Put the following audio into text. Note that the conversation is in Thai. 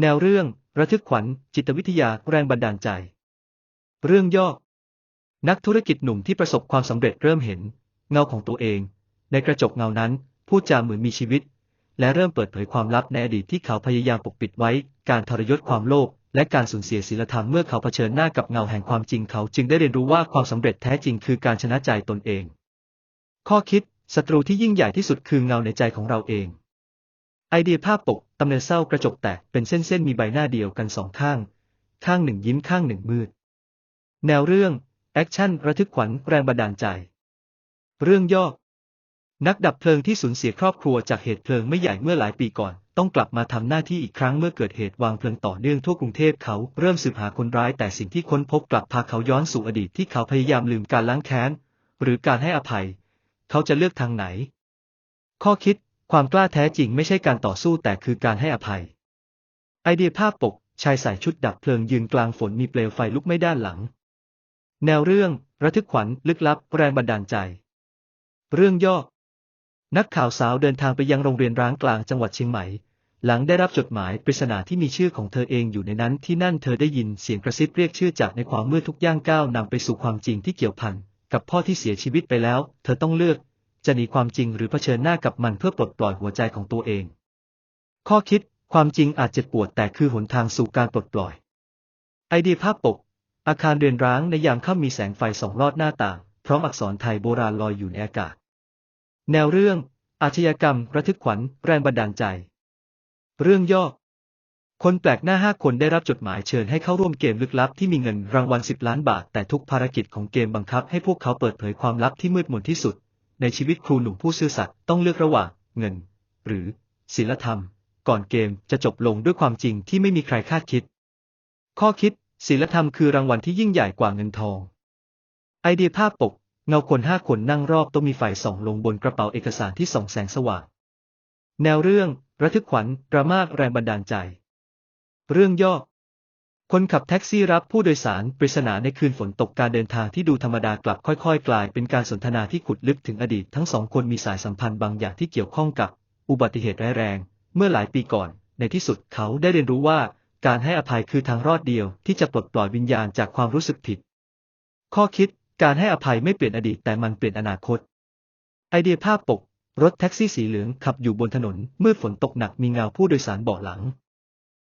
แนวเรื่อง ระทึกขวัญ จิตวิทยาแรงบันดาลใจ เรื่องย่อ นักธุรกิจหนุ่มที่ประสบความสำเร็จเริ่มเห็น เงาของตัวเอง ในกระจกเงานั้นพูดจาเหมือนมีชีวิต และเริ่มเปิดเผยความลับในอดีตที่เขาพยายามปกปิดไว้ การทรยศความโลภและการสูญเสียศีลธรรมเมื่อเขาเผชิญหน้ากับเงาแห่งความจริงเขาจึงได้เรียนรู้ว่าความสำเร็จแท้จริงคือการชนะใจตนเอง ข้อคิดศัตรูที่ยิ่งใหญ่ที่สุดคือเงาในใจของเราเอง ไอเดียภาพปกตำเนินเศร้ากระจกแตกเป็นเส้นๆมีใบหน้าเดียวกันสองข้าง ข้างหนึ่งยิ้มข้างหนึ่งมืด แนวเรื่องแอคชั่นระทึกขวัญแรงบันดาลใจ เรื่องย่อ นักดับเพลิงที่สูญเสียครอบครัวจากเหตุเพลิงไม่ใหญ่เมื่อหลายปีก่อน ต้องกลับมาทำหน้าที่อีกครั้งเมื่อเกิดเหตุวางเพลิงต่อเนื่องทั่วกรุงเทพเขาเริ่มสืบหาคนร้ายแต่สิ่งที่ค้นพบกลับพาเขาย้อนสู่อดีตที่เขาพยายามลืมการล้างแค้น หรือการให้อภัย เขาจะเลือกทางไหน ข้อคิด ความกล้าแท้จริงไม่ใช่การต่อสู้แต่คือการให้อภัย ไอเดียภาพปก ชายใส่ชุดดับเพลิงยืนกลางฝนมีเปลวไฟลุกไม่ด้านหลัง แนวเรื่องระทึกขวัญลึกลับ แรงบันดาลใจ เรื่องย่อ นักข่าวสาวเดินทางไปยังโรงเรียนร้างกลางจังหวัดเชียงใหม่ หลังได้รับจดหมายปริศนาที่มีชื่อของเธอเองอยู่ในนั้นที่นั่นเธอได้ยินเสียงกระซิบเรียกชื่อจากในความมืดทุกย่างก้าวนำไปสู่ความจริงที่เกี่ยวพันกับพ่อที่เสียชีวิตไปแล้ว เธอต้องเลือก จะหนีความจริงหรือเผชิญหน้ากับมันเพื่อปลดปล่อยหัวใจของตัวเอง ข้อคิด ความจริงอาจเจ็บปวดแต่คือหนทางสู่การปลดปล่อย ไอเดียภาพปก อาคารเรือนร้างในยามค่ำมีแสงไฟส่องลอดหน้าต่าง พร้อมอักษรไทยโบราณลอยอยู่ในอากาศ แนวเรื่อง อาชญากรรม ระทึกขวัญ แรงบันดาลใจ เรื่องย่อ คนแปลกหน้าห้าคนได้รับจดหมายเชิญให้เข้าร่วมเกมลึกลับที่มีเงินรางวัลสิบล้านบาท แต่ทุกภารกิจของเกมบังคับให้พวกเขาเปิดเผยความลับที่มืดมนที่สุด ในชีวิตครูหนุ่มผู้ซื่อสัตย์ต้องเลือกระหว่างเงิน หรือศีลธรรม ก่อนเกมจะจบลงด้วยความจริงที่ไม่มีใครคาดคิด ข้อคิดศีลธรรมคือรางวัลที่ยิ่งใหญ่กว่าเงินทอง ไอเดียภาพปก เงาคนห้าคนนั่งรอบต้องมีไฟส่องลงบนกระเป๋าเอกสารที่ส่องแสงสว่าง แนวเรื่อง ระทึกขวัญ ดราม่าแรงบันดาลใจ เรื่องย่อ คนขับแท็กซี่รับผู้โดยสารปริศนาในคืนฝนตกการเดินทางที่ดูธรรมดากลับค่อยๆ กลายเป็นการสนทนาที่ขุดลึกถึงอดีตทั้งสองคนมีสายสัมพันธ์บางอย่างที่เกี่ยวข้องกับ อุบัติเหตุร้ายแรง เมื่อหลายปีก่อน ในที่สุดเขาได้เรียนรู้ว่า การให้อภัยคือทางรอดเดียวที่จะปลดปล่อยวิญญาณจากความรู้สึกผิด ข้อคิดการให้อภัยไม่เปลี่ยนอดีตแต่มันเปลี่ยนอนาคต ไอเดียภาพปก รถแท็กซี่สีเหลืองขับอยู่บนถนนเมืดฝนตกหนักมีเงาผู้โดยสารเบาะหลัง